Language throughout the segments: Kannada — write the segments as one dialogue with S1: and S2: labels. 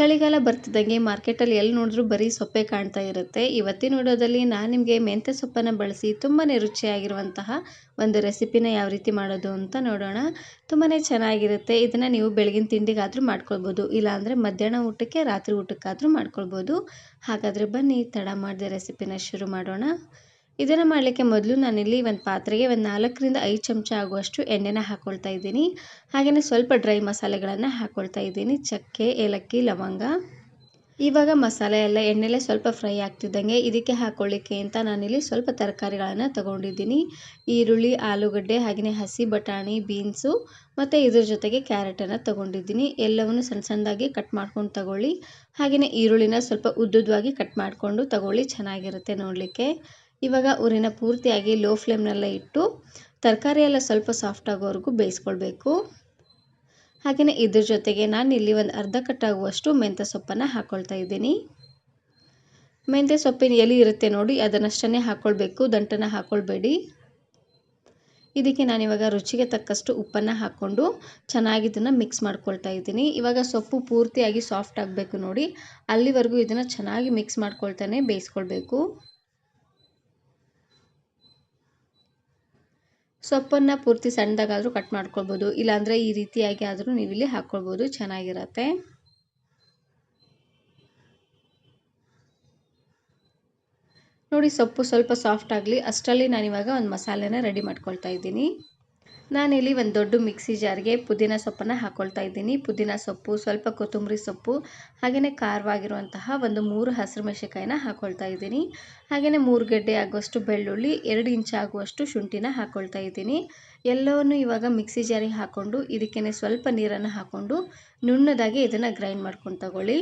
S1: ಚಳಿಗಾಲ ಬರ್ತಿದ್ದಂಗೆ ಮಾರ್ಕೆಟಲ್ಲಿ ಎಲ್ಲಿ ನೋಡಿದ್ರೂ ಬರೀ ಸೊಪ್ಪೆ ಕಾಣ್ತಾ ಇರುತ್ತೆ. ಇವತ್ತಿನ ವಿಡಿಯೋದಲ್ಲಿ ನಾನು ನಿಮಗೆ ಮೆಂತ್ಯ ಸೊಪ್ಪನ್ನು ಬಳಸಿ ತುಂಬಾ ರುಚಿಯಾಗಿರುವಂತಹ ಒಂದು ರೆಸಿಪಿನ ಯಾವ ರೀತಿ ಮಾಡೋದು ಅಂತ ನೋಡೋಣ. ತುಂಬಾ ಚೆನ್ನಾಗಿರುತ್ತೆ. ಇದನ್ನು ನೀವು ಬೆಳಗಿನ ತಿಂಡಿಗಾದರೂ ಮಾಡ್ಕೊಳ್ಬೋದು. ಇಲ್ಲಾಂದರೆ ಮಧ್ಯಾಹ್ನ ಊಟಕ್ಕೆ ರಾತ್ರಿ ಊಟಕ್ಕಾದರೂ ಮಾಡ್ಕೊಳ್ಬೋದು. ಹಾಗಾದರೆ ಬನ್ನಿ, ತಡ ಮಾಡದೆ ರೆಸಿಪಿನ ಶುರು ಮಾಡೋಣ. ಇದನ್ನು ಮಾಡಲಿಕ್ಕೆ ಮೊದಲು ನಾನಿಲ್ಲಿ ಒಂದು ಪಾತ್ರೆಗೆ ಒಂದು ನಾಲ್ಕರಿಂದ ಐದು ಚಮಚ ಆಗುವಷ್ಟು ಎಣ್ಣೆನ ಹಾಕ್ಕೊಳ್ತಾ ಇದ್ದೀನಿ. ಹಾಗೆಯೇ ಸ್ವಲ್ಪ ಡ್ರೈ ಮಸಾಲೆಗಳನ್ನು ಹಾಕ್ಕೊಳ್ತಾ ಇದ್ದೀನಿ. ಚಕ್ಕೆ, ಏಲಕ್ಕಿ, ಲವಂಗ. ಇವಾಗ ಮಸಾಲೆ ಎಲ್ಲ ಎಣ್ಣೆಲೆ ಸ್ವಲ್ಪ ಫ್ರೈ ಆಗ್ತಿದ್ದಂಗೆ ಇದಕ್ಕೆ ಹಾಕ್ಕೊಳ್ಳಿಕ್ಕೆ ಅಂತ ನಾನಿಲ್ಲಿ ಸ್ವಲ್ಪ ತರಕಾರಿಗಳನ್ನು ತಗೊಂಡಿದ್ದೀನಿ. ಈರುಳ್ಳಿ, ಆಲೂಗಡ್ಡೆ ಹಾಗೆಯೇ ಹಸಿ ಬಟಾಣಿ, ಬೀನ್ಸು ಮತ್ತು ಇದ್ರ ಜೊತೆಗೆ ಕ್ಯಾರೆಟನ್ನು ತಗೊಂಡಿದ್ದೀನಿ. ಎಲ್ಲವನ್ನು ಸಣ್ಣ ಸಣ್ಣದಾಗಿ ಕಟ್ ಮಾಡ್ಕೊಂಡು ತಗೊಳ್ಳಿ. ಹಾಗೆಯೇ ಈರುಳ್ಳಿನ ಸ್ವಲ್ಪ ಉದ್ದುದ್ದವಾಗಿ ಕಟ್ ಮಾಡಿಕೊಂಡು ತಗೊಳ್ಳಿ. ಚೆನ್ನಾಗಿರುತ್ತೆ ನೋಡಲಿಕ್ಕೆ. ಇವಾಗ ಊರಿನ ಪೂರ್ತಿಯಾಗಿ ಲೋ ಫ್ಲೇಮ್ನೆಲ್ಲ ಇಟ್ಟು ತರಕಾರಿ ಎಲ್ಲ ಸ್ವಲ್ಪ ಸಾಫ್ಟ್ ಆಗೋವರೆಗೂ ಬೇಯಿಸ್ಕೊಳ್ಬೇಕು. ಹಾಗೆಯೇ ಇದ್ರ ಜೊತೆಗೆ ನಾನು ಇಲ್ಲಿ ಒಂದು ಅರ್ಧ ಕಟ್ಟಾಗುವಷ್ಟು ಮೆಂತ್ಯ ಸೊಪ್ಪನ್ನು ಹಾಕ್ಕೊಳ್ತಾ ಇದ್ದೀನಿ. ಮೆಂತ್ಯ ಸೊಪ್ಪಿನ ಎಲೆ ಇರುತ್ತೆ ನೋಡಿ, ಅದನ್ನಷ್ಟನ್ನೇ ಹಾಕ್ಕೊಳ್ಬೇಕು ದಂಟನ್ನು ಹಾಕ್ಕೊಳ್ಬೇಡಿ ಇದಕ್ಕೆ ನಾನಿವಾಗ ರುಚಿಗೆ ತಕ್ಕಷ್ಟು ಉಪ್ಪನ್ನು ಹಾಕ್ಕೊಂಡು ಚೆನ್ನಾಗಿ ಇದನ್ನು ಮಿಕ್ಸ್ ಮಾಡ್ಕೊಳ್ತಾ ಇದ್ದೀನಿ. ಇವಾಗ ಸೊಪ್ಪು ಪೂರ್ತಿಯಾಗಿ ಸಾಫ್ಟ್ ಆಗಬೇಕು ನೋಡಿ, ಅಲ್ಲಿವರೆಗೂ ಇದನ್ನು ಚೆನ್ನಾಗಿ ಮಿಕ್ಸ್ ಮಾಡ್ಕೊಳ್ತಾನೆ ಬೇಯಿಸ್ಕೊಳ್ಬೇಕು. ಸೊಪ್ಪನ್ನು ಪೂರ್ತಿ ಸಣ್ಣದಾಗಾದರೂ ಕಟ್ ಮಾಡ್ಕೊಳ್ಬೋದು. ಇಲ್ಲಾಂದರೆ ಈ ರೀತಿಯಾಗಿ ಆದರೂ ನೀವು ಇಲ್ಲಿ ಹಾಕ್ಕೊಳ್ಬೋದು ಚೆನ್ನಾಗಿರತ್ತೆ. ನೋಡಿ ಸೊಪ್ಪು ಸ್ವಲ್ಪ ಸಾಫ್ಟ್ ಆಗಲಿ. ಅಷ್ಟರಲ್ಲಿ ನಾನಿವಾಗ ಒಂದು ಮಸಾಲೆನ ರೆಡಿ ಮಾಡ್ಕೊಳ್ತಾ ಇದ್ದೀನಿ. ನಾನಿಲ್ಲಿ ಒಂದು ದೊಡ್ಡ ಮಿಕ್ಸಿ ಜಾರ್ಗೆ ಪುದೀನ ಸೊಪ್ಪನ್ನು ಹಾಕ್ಕೊಳ್ತಾ ಇದ್ದೀನಿ. ಪುದೀನ ಸೊಪ್ಪು, ಸ್ವಲ್ಪ ಕೊತ್ತಂಬರಿ ಸೊಪ್ಪು ಹಾಗೆಯೇ ಖಾರವಾಗಿರುವಂತಹ ಒಂದು ಮೂರು ಹಸಿರು ಮೆಣಸಿಕಾಯಿನ ಹಾಕ್ಕೊಳ್ತಾ ಇದ್ದೀನಿ. ಹಾಗೆಯೇ ಮೂರು ಗಡ್ಡೆ ಆಗುವಷ್ಟು ಬೆಳ್ಳುಳ್ಳಿ, ಎರಡು ಇಂಚ್ ಆಗುವಷ್ಟು ಶುಂಠಿನ ಹಾಕ್ಕೊಳ್ತಾ ಇದ್ದೀನಿ. ಎಲ್ಲವನ್ನು ಇವಾಗ ಮಿಕ್ಸಿ ಜಾರಿಗೆ ಹಾಕ್ಕೊಂಡು ಇದಕ್ಕೇ ಸ್ವಲ್ಪ ನೀರನ್ನು ಹಾಕ್ಕೊಂಡು ನುಣ್ಣದಾಗಿ ಇದನ್ನು ಗ್ರೈಂಡ್ ಮಾಡ್ಕೊಂಡು ತಗೊಳ್ಳಿ.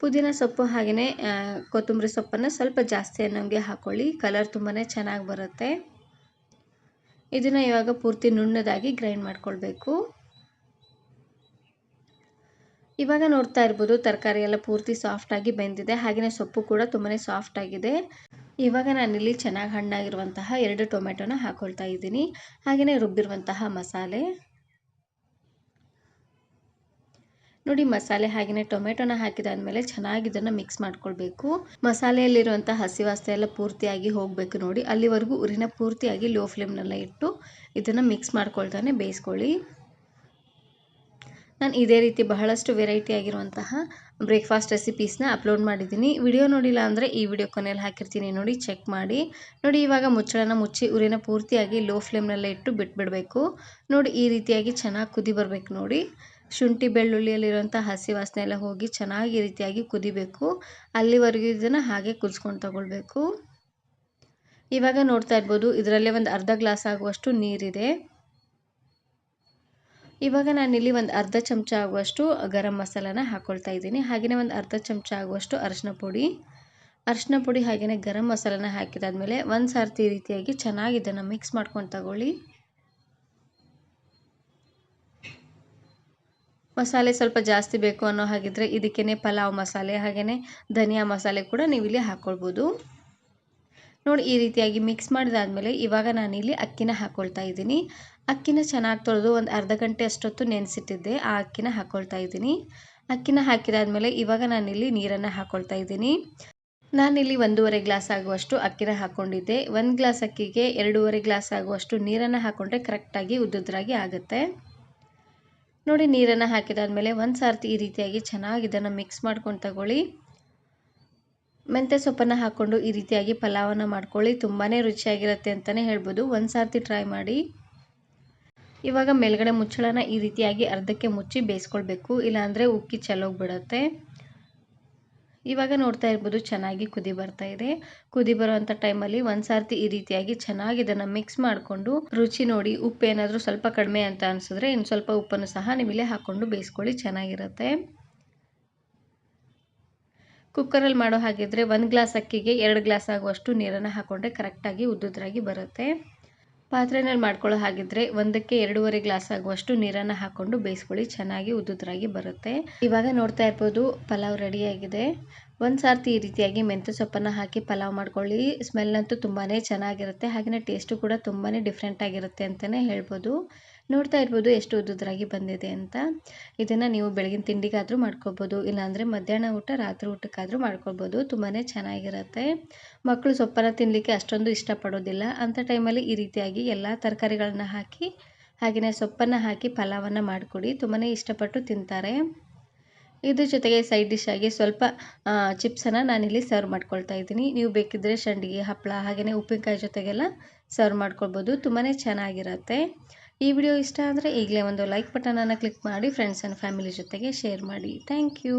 S1: ಪುದೀನ ಸೊಪ್ಪು ಹಾಗೆಯೇ ಕೊತ್ತಂಬರಿ ಸೊಪ್ಪನ್ನು ಸ್ವಲ್ಪ ಜಾಸ್ತಿ ಅನ್ನೋಂಗೆ ಹಾಕ್ಕೊಳ್ಳಿ ಕಲರ್ ತುಂಬಾ ಚೆನ್ನಾಗಿ ಬರುತ್ತೆ. ಇದನ್ನು ಇವಾಗ ಪೂರ್ತಿ ನುಣ್ಣದಾಗಿ ಗ್ರೈಂಡ್ ಮಾಡ್ಕೊಳ್ಬೇಕು. ಇವಾಗ ನೋಡ್ತಾ ಇರ್ಬೋದು ತರಕಾರಿ ಎಲ್ಲ ಪೂರ್ತಿ ಸಾಫ್ಟಾಗಿ ಬೆಂದಿದೆ. ಹಾಗೆಯೇ ಸೊಪ್ಪು ಕೂಡ ತುಂಬಾ ಸಾಫ್ಟಾಗಿದೆ ಇವಾಗ ನಾನಿಲ್ಲಿ ಚೆನ್ನಾಗಿ ಹಣ್ಣಾಗಿರುವಂತಹ ಎರಡು ಟೊಮೆಟೊನ ಹಾಕ್ಕೊಳ್ತಾ ಇದ್ದೀನಿ. ಹಾಗೆಯೇ ರುಬ್ಬಿರುವಂತಹ ಮಸಾಲೆ. ನೋಡಿ, ಮಸಾಲೆ ಹಾಗೆಯೇ ಟೊಮೆಟೊನ ಹಾಕಿದಾದ್ಮೇಲೆ ಚೆನ್ನಾಗಿ ಇದನ್ನು ಮಿಕ್ಸ್ ಮಾಡ್ಕೊಳ್ಬೇಕು. ಮಸಾಲೆಯಲ್ಲಿರುವಂಥ ಹಸಿ ವಾಸನೆ ಎಲ್ಲ ಪೂರ್ತಿಯಾಗಿ ಹೋಗಬೇಕು ನೋಡಿ. ಅಲ್ಲಿವರೆಗೂ ಉರಿನ ಪೂರ್ತಿಯಾಗಿ ಲೋ ಫ್ಲೇಮ್ನೆಲ್ಲ ಇಟ್ಟು ಇದನ್ನು ಮಿಕ್ಸ್ ಮಾಡ್ಕೊಳ್ತಾನೆ, ಬೇಯಿಸ್ಕೊಳ್ಳಿ. ನಾನು ಇದೇ ರೀತಿ ಬಹಳಷ್ಟು ವೆರೈಟಿ ಆಗಿರುವಂತಹ ಬ್ರೇಕ್ಫಾಸ್ಟ್ ರೆಸಿಪೀಸ್ನ ಅಪ್ಲೋಡ್ ಮಾಡಿದ್ದೀನಿ. ವಿಡಿಯೋ ನೋಡಿಲ್ಲ ಅಂದರೆ ಈ ವಿಡಿಯೋ ಕೊನೆಯಲ್ಲಿ ಹಾಕಿರ್ತೀನಿ ನೋಡಿ ಚೆಕ್ ಮಾಡಿ. ನೋಡಿ, ಇವಾಗ ಮುಚ್ಚಳನ ಮುಚ್ಚಿ ಉರಿನ ಪೂರ್ತಿಯಾಗಿ ಲೋ ಫ್ಲೇಮ್ನಲ್ಲೇ ಇಟ್ಟು ಬಿಟ್ಬಿಡಬೇಕು. ನೋಡಿ, ಈ ರೀತಿಯಾಗಿ ಚೆನ್ನಾಗಿ ಕುದಿ ಬರಬೇಕು ನೋಡಿ. ಶುಂಠಿ ಬೆಳ್ಳುಳ್ಳಿಯಲ್ಲಿರುವಂಥ ಹಸಿ ವಾಸನೆ ಎಲ್ಲ ಹೋಗಿ ಚೆನ್ನಾಗಿ ರೀತಿಯಾಗಿ ಕುದಿಬೇಕು. ಅಲ್ಲಿವರೆಗೂ ಇದನ್ನು ಹಾಗೆ ಕುದಿಸ್ಕೊಂಡು ತಗೊಳ್ಬೇಕು. ಇವಾಗ ನೋಡ್ತಾ ಇರ್ಬೋದು, ಇದರಲ್ಲೇ ಒಂದು ಅರ್ಧ ಗ್ಲಾಸ್ ಆಗುವಷ್ಟು ನೀರಿದೆ. ಇವಾಗ ನಾನಿಲ್ಲಿ ಒಂದು ಅರ್ಧ ಚಮಚ ಆಗುವಷ್ಟು ಗರಂ ಮಸಾಲಾನ ಹಾಕ್ಕೊಳ್ತಾ ಇದ್ದೀನಿ. ಹಾಗೆಯೇ ಒಂದು ಅರ್ಧ ಚಮಚ ಆಗುವಷ್ಟು ಅರಶಿನ ಪುಡಿ. ಅರಶಿನ ಪುಡಿ ಹಾಗೆಯೇ ಗರಂ ಮಸಾಲನ ಹಾಕಿದಾದ್ಮೇಲೆ ಒಂದು ಸರ್ತಿ ಈ ರೀತಿಯಾಗಿ ಚೆನ್ನಾಗಿ ಇದನ್ನು ಮಿಕ್ಸ್ ಮಾಡ್ಕೊಂಡು ತಗೊಳ್ಳಿ. ಮಸಾಲೆ ಸ್ವಲ್ಪ ಜಾಸ್ತಿ ಬೇಕು ಅನ್ನೋ ಹಾಗಿದ್ರೆ ಇದಕ್ಕೇ ಪಲಾವ್ ಮಸಾಲೆ ಹಾಗೆಯೇ ಧನಿಯಾ ಮಸಾಲೆ ಕೂಡ ನೀವು ಇಲ್ಲಿ ಹಾಕ್ಕೊಳ್ಬೋದು ನೋಡಿ, ಈ ರೀತಿಯಾಗಿ ಮಿಕ್ಸ್ ಮಾಡಿದಾದ್ಮೇಲೆ ಇವಾಗ ನಾನಿಲ್ಲಿ ಅಕ್ಕಿನ ಹಾಕ್ಕೊಳ್ತಾ ಇದ್ದೀನಿ. ಅಕ್ಕಿನ ಚೆನ್ನಾಗಿ ತೊಳೆದು ಒಂದು ಅರ್ಧ ಗಂಟೆ ಅಷ್ಟೊತ್ತು ನೆನೆಸಿಟ್ಟಿದ್ದೆ, ಆ ಅಕ್ಕಿನ ಹಾಕ್ಕೊಳ್ತಾ ಇದ್ದೀನಿ. ಅಕ್ಕಿನ ಹಾಕಿದಾದಮೇಲೆ ಇವಾಗ ನಾನಿಲ್ಲಿ ನೀರನ್ನು ಹಾಕ್ಕೊಳ್ತಾ ಇದ್ದೀನಿ. ನಾನಿಲ್ಲಿ ಒಂದೂವರೆ ಗ್ಲಾಸ್ ಆಗುವಷ್ಟು ಅಕ್ಕಿನ ಹಾಕ್ಕೊಂಡಿದ್ದೆ ಒಂದು ಗ್ಲಾಸ್ ಅಕ್ಕಿಗೆ ಎರಡೂವರೆ ಗ್ಲಾಸ್ ಆಗುವಷ್ಟು ನೀರನ್ನು ಹಾಕ್ಕೊಂಡ್ರೆ ಕರೆಕ್ಟಾಗಿ ಉದ್ದುದ್ರಾಗಿ ಆಗುತ್ತೆ. ನೋಡಿ ನೀರನ್ನು ಹಾಕಿದಾದ್ಮೇಲೆ ಒಂದು ಸಾರ್ತಿ ಈ ರೀತಿಯಾಗಿ ಚೆನ್ನಾಗಿ ಇದನ್ನು ಮಿಕ್ಸ್ ಮಾಡ್ಕೊಂಡು ತಗೊಳ್ಳಿ. ಮೆಂತ್ಯ ಸೊಪ್ಪನ್ನು ಹಾಕ್ಕೊಂಡು ಈ ರೀತಿಯಾಗಿ ಪಲಾವನ್ನು ಮಾಡ್ಕೊಳ್ಳಿ. ತುಂಬಾ ರುಚಿಯಾಗಿರುತ್ತೆ ಅಂತಲೇ ಹೇಳ್ಬೋದು. ಒಂದು ಸಾರ್ತಿ ಟ್ರೈ ಮಾಡಿ. ಇವಾಗ ಮೇಲ್ಗಡೆ ಮುಚ್ಚಳನ ಈ ರೀತಿಯಾಗಿ ಅರ್ಧಕ್ಕೆ ಮುಚ್ಚಿ ಬೇಯಿಸ್ಕೊಳ್ಬೇಕು. ಇಲ್ಲಾಂದರೆ ಉಕ್ಕಿ ಚೆಲ್ಲೋಗ್ಬಿಡತ್ತೆ. ಇವಾಗ ನೋಡ್ತಾ ಇರ್ಬೋದು ಚೆನ್ನಾಗಿ ಕುದಿ ಬರ್ತಾ ಇದೆ. ಕುದಿ ಬರುವಂಥ ಟೈಮಲ್ಲಿ ಒಂದು ಸಾರ್ತಿ ಈ ರೀತಿಯಾಗಿ ಚೆನ್ನಾಗಿ ಇದನ್ನು ಮಿಕ್ಸ್ ಮಾಡಿಕೊಂಡು ರುಚಿ ನೋಡಿ ಉಪ್ಪು ಏನಾದರೂ ಸ್ವಲ್ಪ ಕಡಿಮೆ ಅಂತ ಅನಿಸಿದ್ರೆ ಇನ್ನು ಸ್ವಲ್ಪ ಉಪ್ಪನ್ನು ಸಹ ನೀವು ಇಲ್ಲೇ ಹಾಕ್ಕೊಂಡು ಬೇಯಿಸ್ಕೊಳ್ಳಿ, ಚೆನ್ನಾಗಿರುತ್ತೆ. ಕುಕ್ಕರಲ್ಲಿ ಮಾಡೋ ಹಾಗಿದ್ರೆ ಒಂದು ಗ್ಲಾಸ್ ಅಕ್ಕಿಗೆ ಎರಡು ಗ್ಲಾಸ್ ಆಗುವಷ್ಟು ನೀರನ್ನು ಹಾಕ್ಕೊಂಡ್ರೆ ಕರೆಕ್ಟಾಗಿ ಉದ್ದುದ್ರಾಗಿ ಬರುತ್ತೆ. ಪಾತ್ರೆನಲ್ಲಿ ಮಾಡ್ಕೊಳ್ಳೋ ಹಾಗಿದ್ರೆ ಒಂದಕ್ಕೆ ಎರಡೂವರೆ ಗ್ಲಾಸ್ ಆಗುವಷ್ಟು ನೀರನ್ನು ಹಾಕ್ಕೊಂಡು ಬೇಯಿಸ್ಕೊಳ್ಳಿ. ಚೆನ್ನಾಗಿ ಉದ್ದುದ್ರಾಗಿ ಬರುತ್ತೆ. ಇವಾಗ ನೋಡ್ತಾ ಇರ್ಬೋದು ಪಲಾವ್ ರೆಡಿಯಾಗಿದೆ ಒಂದು ಸಾರ್ತಿ ಈ ರೀತಿಯಾಗಿ ಮೆಂತ್ಯ ಸೊಪ್ಪನ್ನು ಹಾಕಿ ಪಲಾವ್ ಮಾಡ್ಕೊಳ್ಳಿ. ಸ್ಮೆಲ್ ಅಂತೂ ತುಂಬಾ ಚೆನ್ನಾಗಿರುತ್ತೆ. ಹಾಗೆಯೇ ಟೇಸ್ಟು ಕೂಡ ತುಂಬಾ ಡಿಫ್ರೆಂಟ್ ಆಗಿರುತ್ತೆ ಅಂತಲೇ ಹೇಳ್ಬೋದು. ನೋಡ್ತಾ ಇರ್ಬೋದು ಎಷ್ಟು ಉದ್ದುದ್ರಾಗಿ ಬಂದಿದೆ ಅಂತ. ಇದನ್ನು ನೀವು ಬೆಳಗಿನ ತಿಂಡಿಗಾದರೂ ಮಾಡ್ಕೊಬೋದು, ಇಲ್ಲಾಂದರೆ ಮಧ್ಯಾಹ್ನ ಊಟ, ರಾತ್ರಿ ಊಟಕ್ಕಾದರೂ ಮಾಡ್ಕೊಬೋದು. ತುಂಬಾ ಚೆನ್ನಾಗಿರುತ್ತೆ. ಮಕ್ಕಳು ಸೊಪ್ಪನ್ನು ತಿನ್ನಲಿಕ್ಕೆ ಅಷ್ಟೊಂದು ಇಷ್ಟಪಡೋದಿಲ್ಲ. ಅಂಥ ಟೈಮಲ್ಲಿ ಈ ರೀತಿಯಾಗಿ ಎಲ್ಲ ತರಕಾರಿಗಳನ್ನ ಹಾಕಿ ಹಾಗೆಯೇ ಸೊಪ್ಪನ್ನು ಹಾಕಿ ಪಲಾವನ್ನು ಮಾಡಿಕೊಡಿ. ತುಂಬಾ ಇಷ್ಟಪಟ್ಟು ತಿಂತಾರೆ. ಇದ್ರ ಜೊತೆಗೆ ಸೈಡ್ ಡಿಶ್ ಆಗಿ ಸ್ವಲ್ಪ ಚಿಪ್ಸನ್ನು ನಾನಿಲ್ಲಿ ಸರ್ವ್ ಮಾಡ್ಕೊಳ್ತಾ ಇದ್ದೀನಿ. ನೀವು ಬೇಕಿದ್ದರೆ ಸಂಡಿಗೆ ಹಪ್ಪಳ ಹಾಗೆಯೇ ಉಪ್ಪಿನಕಾಯಿ ಜೊತೆಗೆಲ್ಲ ಸರ್ವ್ ಮಾಡ್ಕೊಳ್ಬೋದು. ತುಂಬಾ ಚೆನ್ನಾಗಿರುತ್ತೆ. ಈ ವಿಡಿಯೋ ಇಷ್ಟ ಆದರೆ ಈಗಲೇ ಒಂದು ಲೈಕ್ ಬಟನನ್ನು ಕ್ಲಿಕ್ ಮಾಡಿ ಫ್ರೆಂಡ್ಸ್ ಆ್ಯಂಡ್ ಫ್ಯಾಮಿಲಿ ಜೊತೆಗೆ ಶೇರ್ ಮಾಡಿ. Thank you